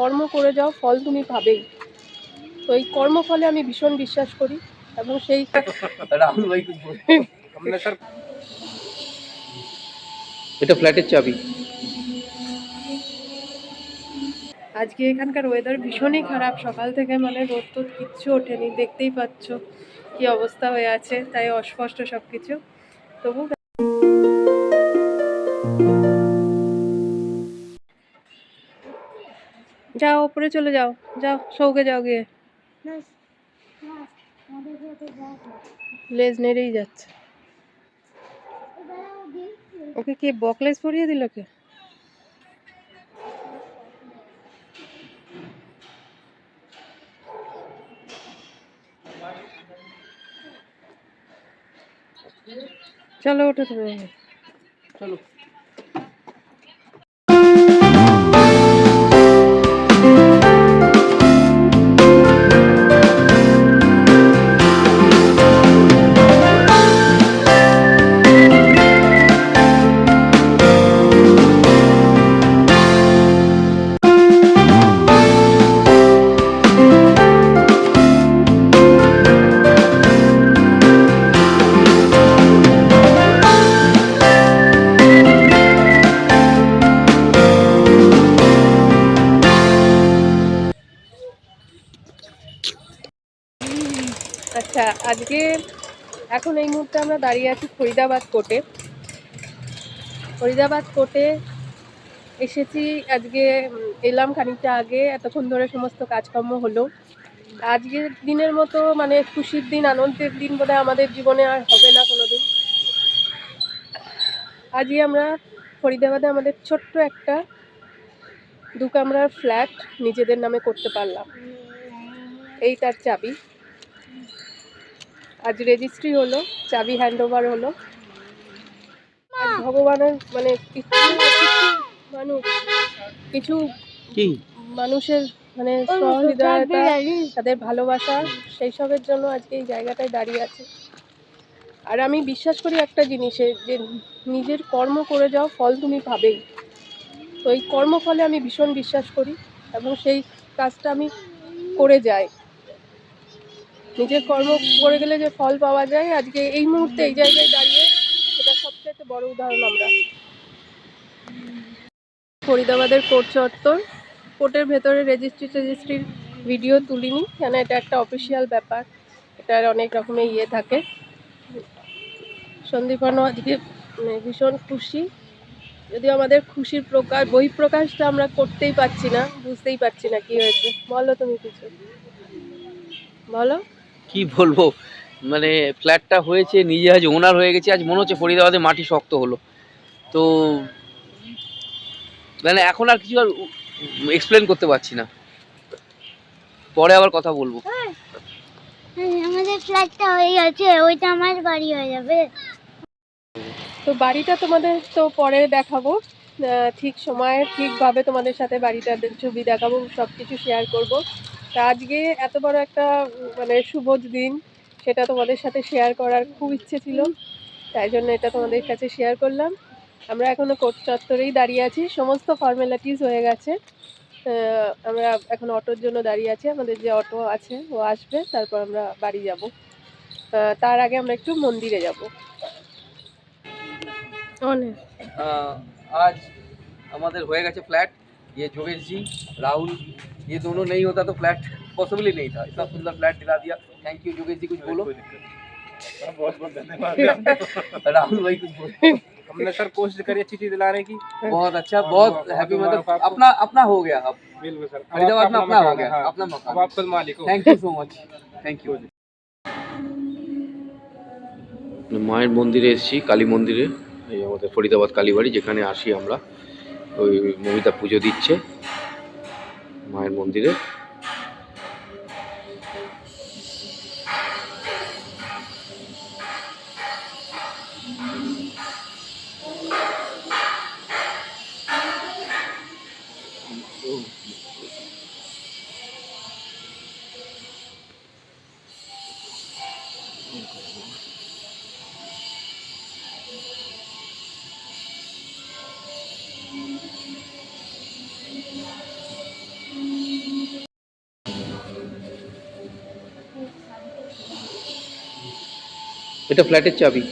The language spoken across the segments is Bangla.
কর্ম করে যাও ফল তুমি পাবেই। তো এই কর্মফলে আমি ভীষণ বিশ্বাস করি এবং সেই এটা ফ্ল্যাটের চাবি। আজকে এখানকার ওয়েদার ভীষণই খারাপ। সকাল থেকে মানে রোদ তো কিচ্ছু ওঠেনি। দেখতেই পাচ্ছ কি অবস্থা হয়ে আছে তাই অস্পষ্ট সব কিছু তবু যাও ওপরে চলে যাও যাও সৌকে যাও গিয়ে লেজ নেড়েই যাচ্ছে ওকে কে বকলেস পরিয়ে দিল কে চলো ওঠো তুমি চলো আজকে এখন এই মুহূর্তে আমরা দাঁড়িয়ে আছি ফরিদাবাদ কোর্টে। ফরিদাবাদ কোর্টে এসেছি আজকে এলাম খানিকটা আগে, এতক্ষণ ধরে সমস্ত কাজকর্ম হলো। আজকের দিনের মতো মানে খুশির দিন, আনন্দের দিন বোধহয় আমাদের জীবনে আর হবে না কোনো দিন আজকে আমরা ফরিদাবাদে আমাদের ছোট্ট একটা দু কামরার ফ্ল্যাট নিজেদের নামে করতে পারলাম। এই তার চাবি। আজ রেজিস্ট্রি হলো চাবি হ্যান্ড ওভার হলো। আজ ভগবানের মানে কিছু মানুষ কিছু কি? মানুষের মানে সহৃদয়তা তাদের ভালোবাসা সেই সবের জন্য আজকে এই জায়গাটায় দাঁড়িয়ে আছে। আর আমি বিশ্বাস করি একটা জিনিসে যে নিজের কর্ম করে যাও ফল তুমি পাবেই। তো এই কর্মফলে আমি ভীষণ বিশ্বাস করি এবং সেই কাজটা আমি করে যাই। নিজের কর্ম করে গেলে যে ফল পাওয়া যায়, আজকে এই মুহূর্তে এই জায়গায় দাঁড়িয়ে সেটা সবচেয়ে বড় উদাহরণ আমরা। ফরিদাবাদের কোর্ট চত্বর। কোর্টের ভেতরে রেজিস্ট্রি টেজিস্ট্রির ভিডিও তুলিনি, কেন এটা একটা অফিসিয়াল ব্যাপার, এটার অনেক রকমের ইয়ে থাকে। সন্দীপনও আজকে মানে ভীষণ খুশি। যদিও আমাদের খুশির প্রকাশ বহিঃপ্রকাশটা আমরা করতেই পারছি না, বুঝতেই পারছি না কি হয়েছে। বলো তুমি কিছু। বলো। কি বলব? মানে ফ্ল্যাটটা হয়েছে নিজে আজ ওনার হয়ে গেছে আজ মনে হচ্ছে ফরিদাবাদে মাটি শক্ত হলো। তো মানে এখন আর কিছু আর এক্সপ্লেন করতে পারছি না। পরে আবার কথা বলব। হ্যাঁ, আমাদের ফ্ল্যাটটা হয়ে গেছে ওইটা আমার বাড়ি হয়ে যাবে। তো বাড়িটা তোমাদের তো পরে দেখাবো। ঠিক সময়ে ঠিকভাবে তোমাদের সাথে বাড়িটার ছবি দেখাবো সব কিছু শেয়ার করব। তা আজকে এত বড় একটা মানে শুভ দিন সেটা তোমাদের সাথে শেয়ার করার খুব ইচ্ছে ছিল। তাই জন্য এটা তোমাদের কাছে শেয়ার করলাম। আমরা এখনও কোর্ট চত্বরেই দাঁড়িয়ে আছি। সমস্ত ফর্মালিটিস হয়ে গেছে। আমরা এখন অটোর জন্য দাঁড়িয়ে আছি। আমাদের যে অটো আছে ও আসবে তারপর আমরা বাড়ি যাব। তার আগে আমরা একটু মন্দিরে যাব। অনেক। আজ আমাদের হয়ে গেছে ফ্ল্যাট ये जोगेश जी राहुल ये दोनों नहीं होता तो फ्लैट पॉसिबल ही नहीं था इतना सुंदर फ्लैट दिला दिया थैंक यू जोगेश जी कुछ बोलो बहुत बहुत धन्यवाद राहुल भाई कुछ बोलो हमने सर कोशिश करी अच्छी चीज दिलाने की बहुत अच्छा बहुत हैप्पी मतलब अपना अपना हो गया अब बिल्कुल सर अब फरीदाबाद में आपका अपना हो मकान है, गया हाँ। अपना अब मकान आप खुद मालिक हो thank you so much thank you মায়ের মন্দিরে এসেছি কালী মন্দিরে এই আমাদের ফরিদাবাদ কালীবাড়ি যেখানে আসি আমরা ওই মমিতা পুজো দিচ্ছে মায়ের মন্দিরে। এটা ফ্ল্যাটের চাবি।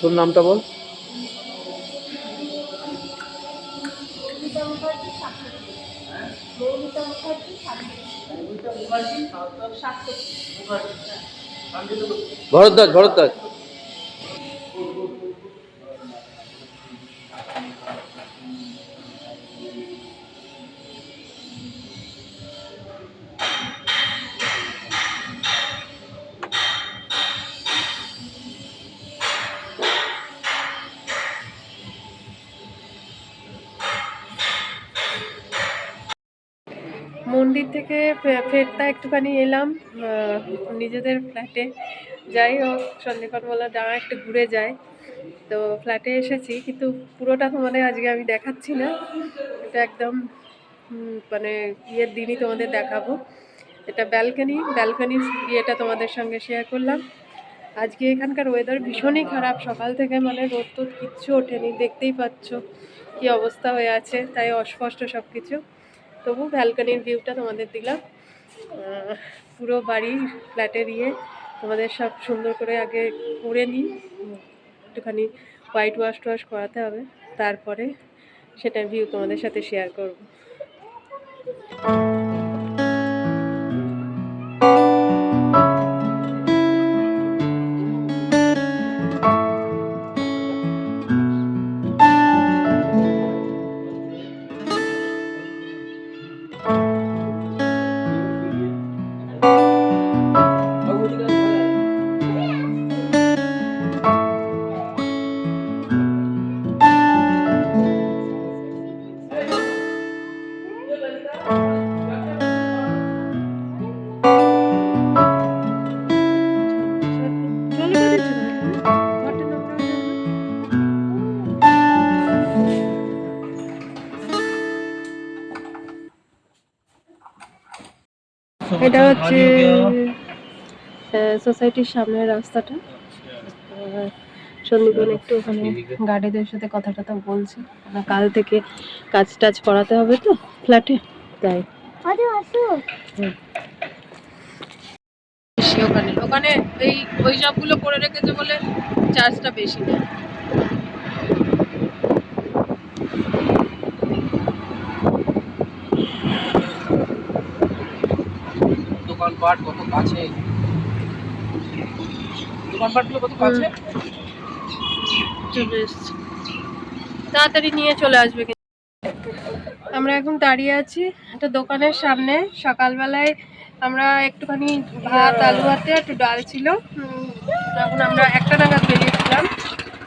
তোর নামটা বল। ভরদ্বাজ ভরদ্বাজ। মন্দির থেকে ফেরতা একটুখানি এলাম নিজেদের ফ্ল্যাটে যাই হোক সন্ধ্যেকর বলা দাঁড়া একটু ঘুরে যায় তো ফ্ল্যাটে এসেছি, কিন্তু পুরোটা তোমাদের আজকে আমি দেখাচ্ছি না। এটা একদম মানে ইয়ের দিনই তোমাদের দেখাবো। এটা ব্যালকনি ব্যালকনির ইয়েটা তোমাদের সঙ্গে শেয়ার করলাম। আজকে এখানকার ওয়েদার ভীষণই খারাপ। সকাল থেকে মানে রোদ টোদ কিচ্ছু ওঠেনি, দেখতেই পাচ্ছ কি অবস্থা হয়ে আছে, তাই অস্পষ্ট সব কিছু তবু ভ্যালকানির ভিউটা তোমাদের দিলাম। পুরো বাড়ি ফ্ল্যাটে দিয়ে তোমাদের সব সুন্দর করে আগে করে নিই। একটুখানি হোয়াইট ওয়াশ টোয়াশ করাতে হবে। তারপরে সেটা ভিউ তোমাদের সাথে শেয়ার করব। এটা হচ্ছে সোসাইটির সামনের রাস্তাটা। সন্দীপন একটু ওখানে গার্ডেদের সাথে কথা টথা বলছে। না কাল থেকে কাজ টাজ করাতে হবে তো ফ্ল্যাটে তাই। ওখানে। ওখানে এই ওই সবগুলো করে রেখেছে বলে চার্জটা বেশি নেয় কত কাছে? কত কাছে? তাড়াতাড়ি নিয়ে চলে আসবে। আমরা এখন দাঁড়িয়ে আছি একটা দোকানের সামনে। সকালবেলায় আমরা একটুখানি ভাত, আলু ভাতে একটু ডাল ছিল। এখন আমরা একটা নাগাদ বেরিয়েছিলাম।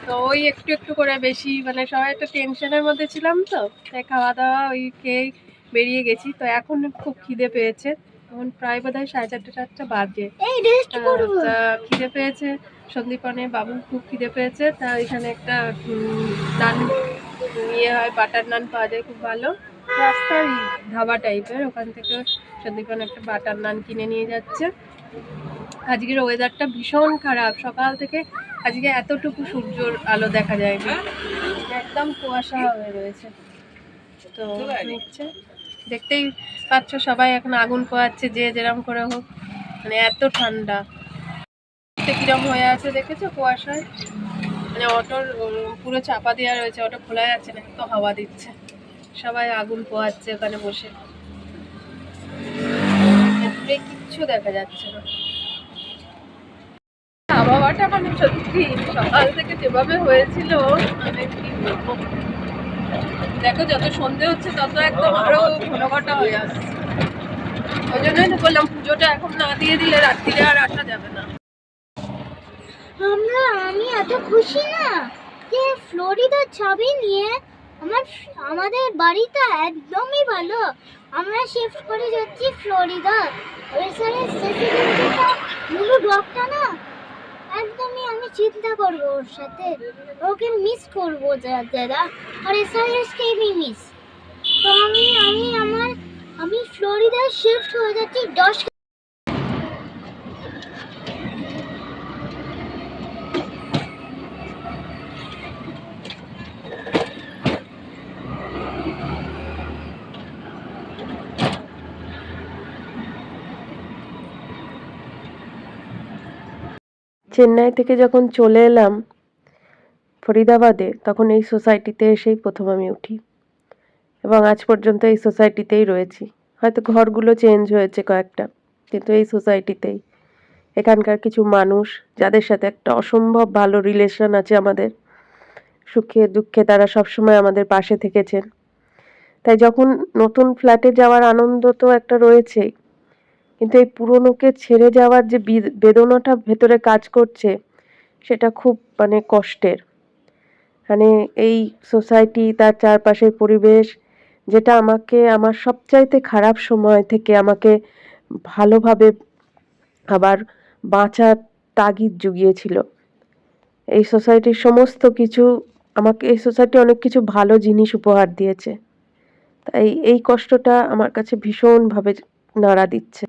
তো ওই একটু একটু করে বেশি মানে সবাই একটা টেনশনের মধ্যে ছিলাম তো। তাই খাওয়া দাওয়া, ওই খেয়েই বেরিয়ে গেছি। তো এখন খুব খিদে পেয়েছে। এখন প্রায় বোধ হয় সাড়ে চারটে চারটা বাজে। খিদে পেয়েছে সন্দীপনে বাবু খুব খিদে পেয়েছে তা এখানে একটা নান ইয়ে হয় বাটার নান পাওয়া যায় খুব ভালো। রাস্তার ধাবা টাইপের ওখান থেকে সন্দীপন একটা বাটার নান কিনে নিয়ে যাচ্ছে। আজকের ওয়েদারটা ভীষণ খারাপ সকাল থেকে আজকে এতটুকু সূর্যর আলো দেখা যায়নি। একদম কুয়াশা হয়ে রয়েছে। তো নিচ্ছে। দেখতেই পাচ্ছ সবাই এখন আগুন পোয়াচ্ছে যে যেরকম করে হোক। মানে এত ঠান্ডা। কিরম হয়ে আছে দেখেছ কুয়াশায়? মানে অটোর পুরো চাপা দেওয়া রয়েছে, অটো খোলা যাচ্ছে না, এত হাওয়া দিচ্ছে। সবাই আগুন পোয়াচ্ছে ওখানে বসে। কিচ্ছু দেখা যাচ্ছে না। আবহাওয়াটা মানে সত্যি সকাল থেকে যেভাবে হয়েছিল মানে কি বলব? দেখো, যত সন্ধে হচ্ছে, তত একদম আরও ঘন ঘটা হয়ে আসছে। ওই জন্যই তো বললাম, পুজোটা এখন না দিয়ে দিলে রাত্রিরে আর আসা যাবে না। আমরা, আমি এত খুশি না যে ফ্লোরিডার চাবি নিয়ে আমার আমাদের বাড়িটা একদমই ভালো। আমরা শিফট করে যাচ্ছি ফ্লোরিডা ওই না একদমই আমি চিন্তা করব ওর সাথে। ওকে মিস করব যারা। আর এসআইএসকে আমি মিস তো আমি আমি আমার আমি ফ্লোরিডায় শিফট হয়ে যাচ্ছি দশ চেন্নাই থেকে যখন চলে এলাম ফরিদাবাদে, তখন এই সোসাইটিতে এসেই প্রথম আমি উঠি। এবং আজ পর্যন্ত এই সোসাইটিতেই রয়েছি। হয়তো ঘরগুলো চেঞ্জ হয়েছে কয়েকটা, কিন্তু এই সোসাইটিতেই। এখানকার কিছু মানুষ, যাদের সাথে একটা অসম্ভব ভালো রিলেশন আছে আমাদের, সুখে দুঃখে তারা সবসময় আমাদের পাশে থেকেছেন। তাই যখন নতুন ফ্ল্যাটে যাওয়ার আনন্দ তো একটা রয়েছেই কিন্তু এই পুরনোকে ছেড়ে যাওয়ার যে বেদনাটা ভেতরে কাজ করছে, সেটা খুব মানে কষ্টের। মানে এই সোসাইটি, তার চারপাশের পরিবেশ, যেটা আমাকে, আমার সবচাইতে খারাপ সময় থেকে আমাকে ভালোভাবে আবার বাঁচার তাগিদ জুগিয়েছিল। এই সোসাইটির সমস্ত কিছু, আমাকে, এই সোসাইটি অনেক কিছু ভালো জিনিস উপহার দিয়েছে। তাই এই কষ্টটা আমার কাছে ভীষণভাবে নাড়া দিচ্ছে।